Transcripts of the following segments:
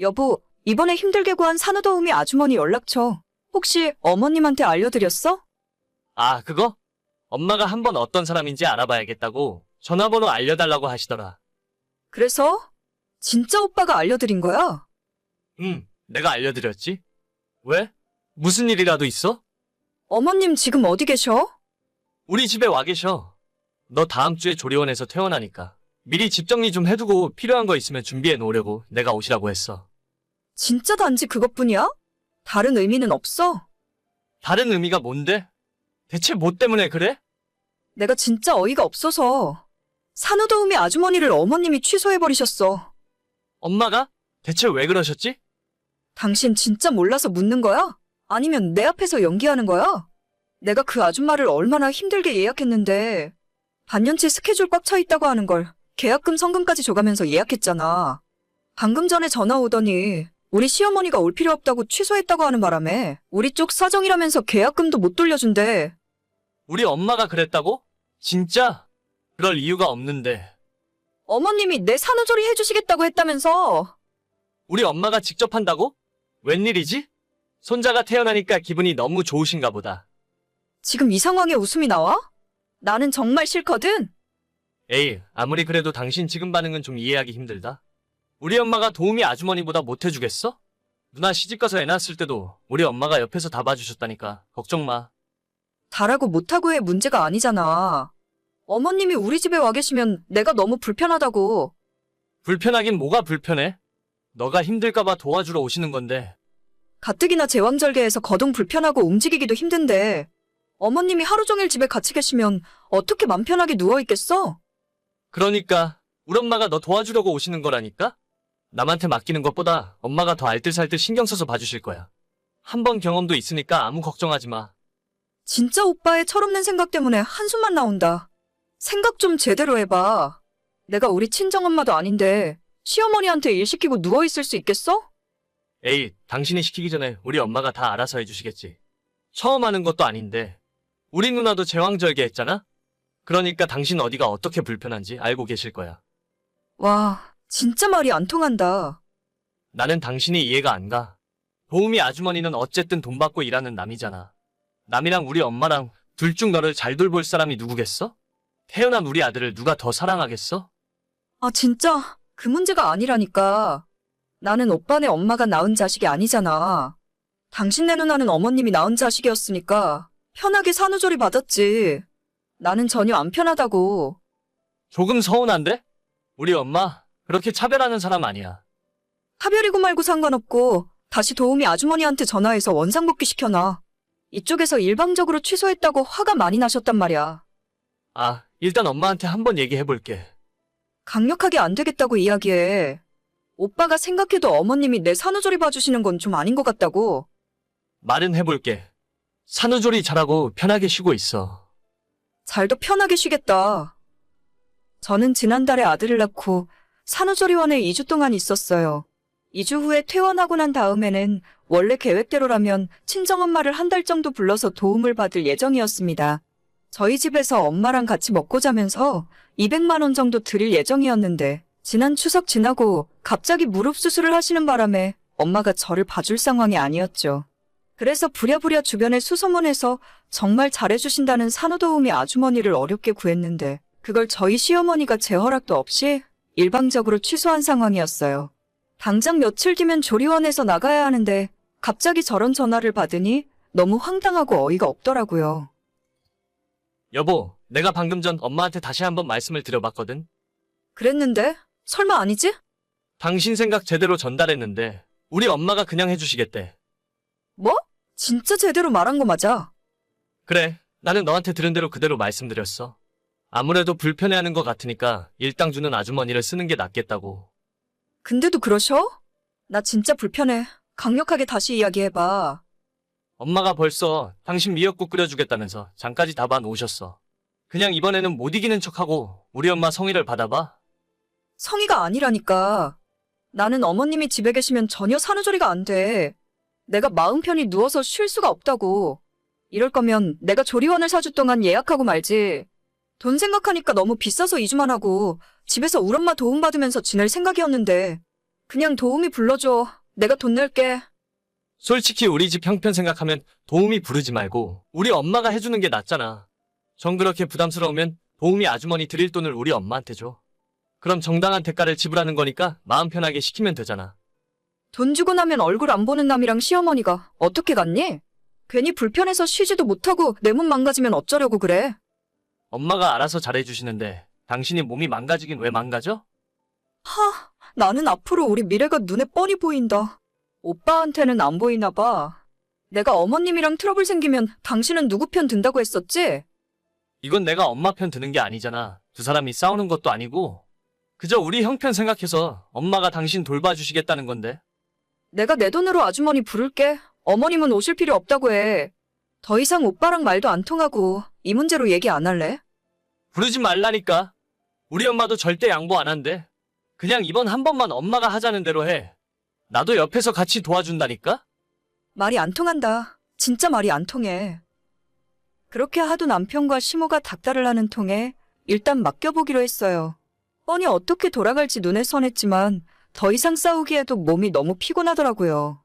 여보, 이번에 힘들게 구한 산후도우미 아주머니 연락처. 혹시 어머님한테 알려드렸어? 아, 그거? 엄마가 한 번 어떤 사람인지 알아봐야겠다고 전화번호 알려달라고 하시더라. 그래서? 진짜 오빠가 알려드린 거야? 응, 내가 알려드렸지. 왜? 무슨 일이라도 있어? 어머님 지금 어디 계셔? 우리 집에 와 계셔. 너 다음 주에 조리원에서 퇴원하니까. 미리 집 정리 좀 해두고 필요한 거 있으면 준비해 놓으려고 내가 오시라고 했어. 진짜 단지 그것뿐이야? 다른 의미는 없어? 다른 의미가 뭔데? 대체 뭐 때문에 그래? 내가 진짜 어이가 없어서. 산후도우미 아주머니를 어머님이 취소해버리셨어. 엄마가? 대체 왜 그러셨지? 당신 진짜 몰라서 묻는 거야? 아니면 내 앞에서 연기하는 거야? 내가 그 아줌마를 얼마나 힘들게 예약했는데 반년치 스케줄 꽉 차 있다고 하는 걸 계약금 성금까지 줘가면서 예약했잖아. 방금 전에 전화 오더니 우리 시어머니가 올 필요 없다고 취소했다고 하는 바람에 우리 쪽 사정이라면서 계약금도 못 돌려준대. 우리 엄마가 그랬다고? 진짜? 그럴 이유가 없는데. 어머님이 내 산후조리 해주시겠다고 했다면서. 우리 엄마가 직접 한다고? 웬일이지? 손자가 태어나니까 기분이 너무 좋으신가 보다. 지금 이 상황에 웃음이 나와? 나는 정말 싫거든. 에이, 아무리 그래도 당신 지금 반응은 좀 이해하기 힘들다. 우리 엄마가 도우미 아주머니보다 못해주겠어? 누나 시집가서 애 낳았을 때도 우리 엄마가 옆에서 다 봐주셨다니까. 걱정 마. 다라고 못하고의 문제가 아니잖아. 어머님이 우리 집에 와 계시면 내가 너무 불편하다고. 불편하긴 뭐가 불편해? 너가 힘들까봐 도와주러 오시는 건데. 가뜩이나 제왕절개해서 거동 불편하고 움직이기도 힘든데 어머님이 하루 종일 집에 같이 계시면 어떻게 맘 편하게 누워 있겠어? 그러니까 우리 엄마가 너 도와주려고 오시는 거라니까? 남한테 맡기는 것보다 엄마가 더 알뜰살뜰 신경 써서 봐주실 거야. 한 번 경험도 있으니까 아무 걱정하지 마. 진짜 오빠의 철없는 생각 때문에 한숨만 나온다. 생각 좀 제대로 해봐. 내가 우리 친정엄마도 아닌데 시어머니한테 일 시키고 누워 있을 수 있겠어? 에이, 당신이 시키기 전에 우리 엄마가 다 알아서 해주시겠지. 처음 하는 것도 아닌데. 우리 누나도 제왕절개 했잖아? 그러니까 당신 어디가 어떻게 불편한지 알고 계실 거야. 와, 진짜 말이 안 통한다. 나는 당신이 이해가 안 가. 도우미 아주머니는 어쨌든 돈 받고 일하는 남이잖아. 남이랑 우리 엄마랑 둘 중 너를 잘 돌볼 사람이 누구겠어? 태어난 우리 아들을 누가 더 사랑하겠어? 아, 진짜 그 문제가 아니라니까. 나는 오빠네 엄마가 낳은 자식이 아니잖아. 당신네 누나는 어머님이 낳은 자식이었으니까 편하게 산후조리 받았지. 나는 전혀 안 편하다고. 조금 서운한데? 우리 엄마 그렇게 차별하는 사람 아니야. 차별이고 말고 상관없고 다시 도우미 아주머니한테 전화해서 원상복귀 시켜놔. 이쪽에서 일방적으로 취소했다고 화가 많이 나셨단 말이야. 아, 일단 엄마한테 한번 얘기해 볼게. 강력하게 안 되겠다고 이야기해. 오빠가 생각해도 어머님이 내 산후조리 봐주시는 건 좀 아닌 것 같다고. 말은 해볼게. 산후조리 잘하고 편하게 쉬고 있어. 잘도 편하게 쉬겠다. 저는 지난달에 아들을 낳고 산후조리원에 2주 동안 있었어요. 2주 후에 퇴원하고 난 다음에는 원래 계획대로라면 친정엄마를 한 달 정도 불러서 도움을 받을 예정이었습니다. 저희 집에서 엄마랑 같이 먹고 자면서 200만 원 정도 드릴 예정이었는데 지난 추석 지나고 갑자기 무릎 수술을 하시는 바람에 엄마가 저를 봐줄 상황이 아니었죠. 그래서 부랴부랴 주변에 수소문해서 정말 잘해주신다는 산후도우미 아주머니를 어렵게 구했는데 그걸 저희 시어머니가 제 허락도 없이 일방적으로 취소한 상황이었어요. 당장 며칠 뒤면 조리원에서 나가야 하는데 갑자기 저런 전화를 받으니 너무 황당하고 어이가 없더라고요. 여보, 내가 방금 전 엄마한테 다시 한번 말씀을 드려봤거든. 그랬는데 설마 아니지? 당신 생각 제대로 전달했는데 우리 엄마가 그냥 해주시겠대. 뭐? 진짜 제대로 말한 거 맞아. 그래, 나는 너한테 들은 대로 그대로 말씀드렸어. 아무래도 불편해하는 것 같으니까 일당 주는 아주머니를 쓰는 게 낫겠다고. 근데도 그러셔? 나 진짜 불편해. 강력하게 다시 이야기해봐. 엄마가 벌써 당신 미역국 끓여주겠다면서 장까지 다 봐놓으셨어. 그냥 이번에는 못 이기는 척하고 우리 엄마 성의를 받아봐. 성의가 아니라니까. 나는 어머님이 집에 계시면 전혀 산후조리가 안 돼. 내가 마음 편히 누워서 쉴 수가 없다고. 이럴 거면 내가 조리원을 4주 동안 예약하고 말지. 돈 생각하니까 너무 비싸서 2주만 하고 집에서 우리 엄마 도움받으면서 지낼 생각이었는데 그냥 도우미 불러줘. 내가 돈 낼게. 솔직히 우리 집 형편 생각하면 도우미 부르지 말고 우리 엄마가 해주는 게 낫잖아. 정 그렇게 부담스러우면 도우미 아주머니 드릴 돈을 우리 엄마한테 줘. 그럼 정당한 대가를 지불하는 거니까 마음 편하게 시키면 되잖아. 돈 주고 나면 얼굴 안 보는 남이랑 시어머니가 어떻게 갔니? 괜히 불편해서 쉬지도 못하고 내 몸 망가지면 어쩌려고 그래? 엄마가 알아서 잘해주시는데 당신이 몸이 망가지긴 왜 망가져? 하, 나는 앞으로 우리 미래가 눈에 뻔히 보인다. 오빠한테는 안 보이나 봐. 내가 어머님이랑 트러블 생기면 당신은 누구 편 든다고 했었지? 이건 내가 엄마 편 드는 게 아니잖아. 두 사람이 싸우는 것도 아니고 그저 우리 형편 생각해서 엄마가 당신 돌봐주시겠다는 건데. 내가 내 돈으로 아주머니 부를게. 어머님은 오실 필요 없다고 해. 더 이상 오빠랑 말도 안 통하고 이 문제로 얘기 안 할래? 부르지 말라니까. 우리 엄마도 절대 양보 안 한대. 그냥 이번 한 번만 엄마가 하자는 대로 해. 나도 옆에서 같이 도와준다니까? 말이 안 통한다. 진짜 말이 안 통해. 그렇게 하도 남편과 시모가 닥달을 하는 통에 일단 맡겨보기로 했어요. 뻔히 어떻게 돌아갈지 눈에 선했지만 더 이상 싸우기에도 몸이 너무 피곤하더라고요.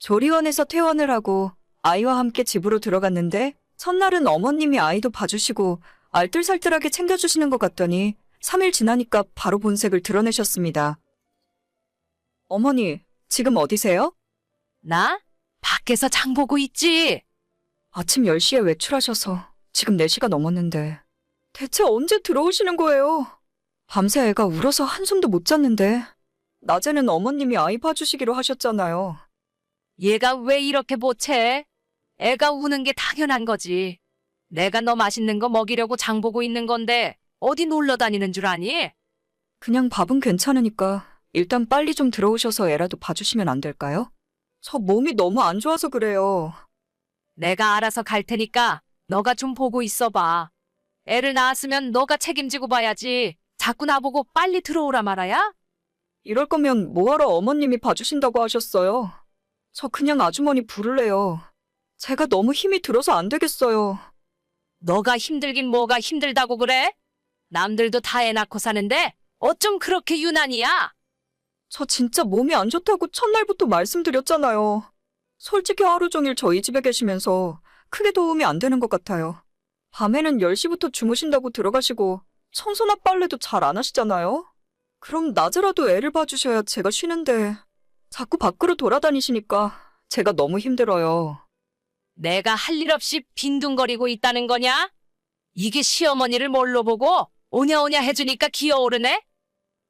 조리원에서 퇴원을 하고 아이와 함께 집으로 들어갔는데 첫날은 어머님이 아이도 봐주시고 알뜰살뜰하게 챙겨주시는 것 같더니 3일 지나니까 바로 본색을 드러내셨습니다. 어머니, 지금 어디세요? 나? 밖에서 장 보고 있지. 아침 10시에 외출하셔서 지금 4시가 넘었는데 대체 언제 들어오시는 거예요? 밤새 애가 울어서 한숨도 못 잤는데 낮에는 어머님이 아이 봐주시기로 하셨잖아요. 얘가 왜 이렇게 보채? 애가 우는 게 당연한 거지. 내가 너 맛있는 거 먹이려고 장 보고 있는 건데 어디 놀러 다니는 줄 아니? 그냥 밥은 괜찮으니까 일단 빨리 좀 들어오셔서 애라도 봐주시면 안 될까요? 저 몸이 너무 안 좋아서 그래요. 내가 알아서 갈 테니까 너가 좀 보고 있어 봐. 애를 낳았으면 너가 책임지고 봐야지. 자꾸 나보고 빨리 들어오라 말아야? 이럴 거면 뭐하러 어머님이 봐주신다고 하셨어요? 저 그냥 아주머니 부를래요. 제가 너무 힘이 들어서 안 되겠어요. 너가 힘들긴 뭐가 힘들다고 그래? 남들도 다 애 낳고 사는데 어쩜 그렇게 유난이야? 저 진짜 몸이 안 좋다고 첫날부터 말씀드렸잖아요. 솔직히 하루 종일 저희 집에 계시면서 크게 도움이 안 되는 것 같아요. 밤에는 10시부터 주무신다고 들어가시고 청소나 빨래도 잘 안 하시잖아요. 그럼 낮에라도 애를 봐주셔야 제가 쉬는데 자꾸 밖으로 돌아다니시니까 제가 너무 힘들어요. 내가 할 일 없이 빈둥거리고 있다는 거냐? 이게 시어머니를 뭘로 보고 오냐오냐 해주니까 기어오르네?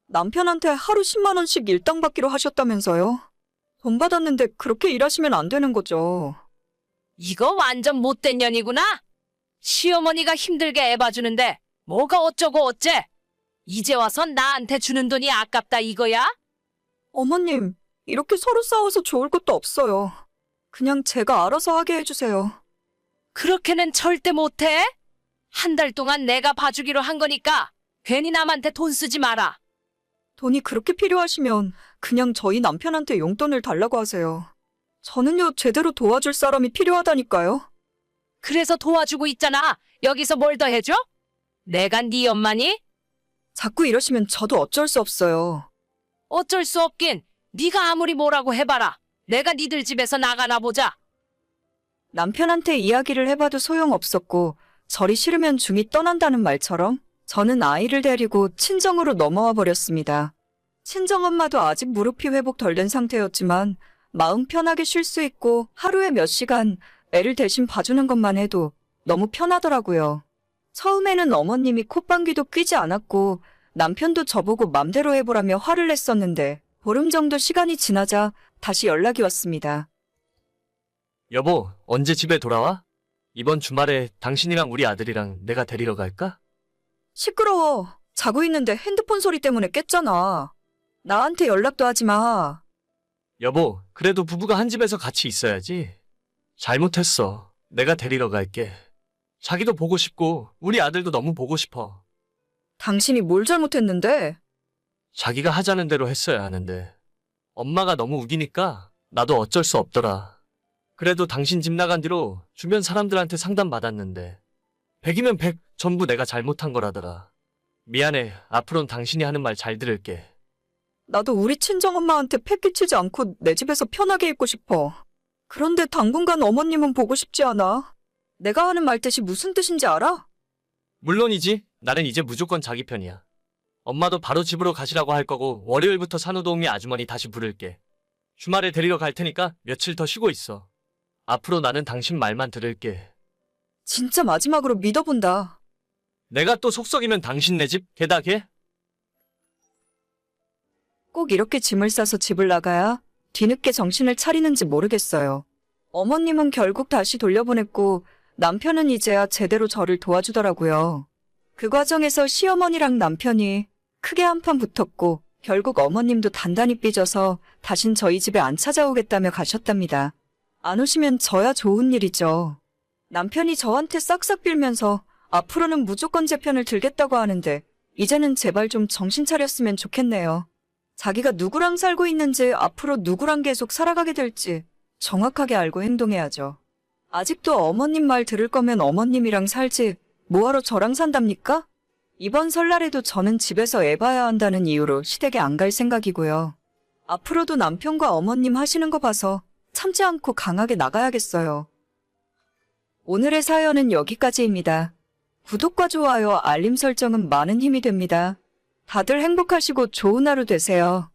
남편한테 하루 10만 원씩 일당 받기로 하셨다면서요. 돈 받았는데 그렇게 일하시면 안 되는 거죠. 이거 완전 못된 년이구나? 시어머니가 힘들게 애 봐주는데 뭐가 어쩌고 어째? 이제 와서 나한테 주는 돈이 아깝다 이거야? 어머님, 이렇게 서로 싸워서 좋을 것도 없어요. 그냥 제가 알아서 하게 해주세요. 그렇게는 절대 못해? 한 달 동안 내가 봐주기로 한 거니까 괜히 남한테 돈 쓰지 마라. 돈이 그렇게 필요하시면 그냥 저희 남편한테 용돈을 달라고 하세요. 저는요, 제대로 도와줄 사람이 필요하다니까요. 그래서 도와주고 있잖아. 여기서 뭘 더 해줘? 내가 네 엄마니? 자꾸 이러시면 저도 어쩔 수 없어요. 어쩔 수 없긴. 네가 아무리 뭐라고 해봐라. 내가 니들 집에서 나가나 보자. 남편한테 이야기를 해봐도 소용없었고, 절이 싫으면 중이 떠난다는 말처럼 저는 아이를 데리고 친정으로 넘어와 버렸습니다. 친정엄마도 아직 무릎이 회복 덜 된 상태였지만 마음 편하게 쉴 수 있고 하루에 몇 시간 애를 대신 봐주는 것만 해도 너무 편하더라고요. 처음에는 어머님이 콧방귀도 뀌지 않았고 남편도 저보고 맘대로 해보라며 화를 냈었는데 보름 정도 시간이 지나자 다시 연락이 왔습니다. 여보, 언제 집에 돌아와? 이번 주말에 당신이랑 우리 아들이랑 내가 데리러 갈까? 시끄러워. 자고 있는데 핸드폰 소리 때문에 깼잖아. 나한테 연락도 하지 마. 여보, 그래도 부부가 한 집에서 같이 있어야지. 잘못했어. 내가 데리러 갈게. 자기도 보고 싶고, 우리 아들도 너무 보고 싶어. 당신이 뭘 잘못했는데? 자기가 하자는 대로 했어야 하는데. 엄마가 너무 우기니까 나도 어쩔 수 없더라. 그래도 당신 집 나간 뒤로 주변 사람들한테 상담 받았는데 100이면 100 전부 내가 잘못한 거라더라. 미안해. 앞으로는 당신이 하는 말 잘 들을게. 나도 우리 친정엄마한테 패 끼치지 않고 내 집에서 편하게 있고 싶어. 그런데 당분간 어머님은 보고 싶지 않아. 내가 하는 말 뜻이 무슨 뜻인지 알아? 물론이지. 나는 이제 무조건 자기 편이야. 엄마도 바로 집으로 가시라고 할 거고 월요일부터 산후도우미 아주머니 다시 부를게. 주말에 데리러 갈 테니까 며칠 더 쉬고 있어. 앞으로 나는 당신 말만 들을게. 진짜 마지막으로 믿어본다. 내가 또 속썩이면 당신 내 집 개다게? 꼭 이렇게 짐을 싸서 집을 나가야 뒤늦게 정신을 차리는지 모르겠어요. 어머님은 결국 다시 돌려보냈고 남편은 이제야 제대로 저를 도와주더라고요. 그 과정에서 시어머니랑 남편이 크게 한판 붙었고 결국 어머님도 단단히 삐져서 다신 저희 집에 안 찾아오겠다며 가셨답니다. 안 오시면 저야 좋은 일이죠. 남편이 저한테 싹싹 빌면서 앞으로는 무조건 제 편을 들겠다고 하는데 이제는 제발 좀 정신 차렸으면 좋겠네요. 자기가 누구랑 살고 있는지 앞으로 누구랑 계속 살아가게 될지 정확하게 알고 행동해야죠. 아직도 어머님 말 들을 거면 어머님이랑 살지 뭐하러 저랑 산답니까? 이번 설날에도 저는 집에서 애 봐야 한다는 이유로 시댁에 안 갈 생각이고요. 앞으로도 남편과 어머님 하시는 거 봐서 참지 않고 강하게 나가야겠어요. 오늘의 사연은 여기까지입니다. 구독과 좋아요, 알림 설정은 많은 힘이 됩니다. 다들 행복하시고 좋은 하루 되세요.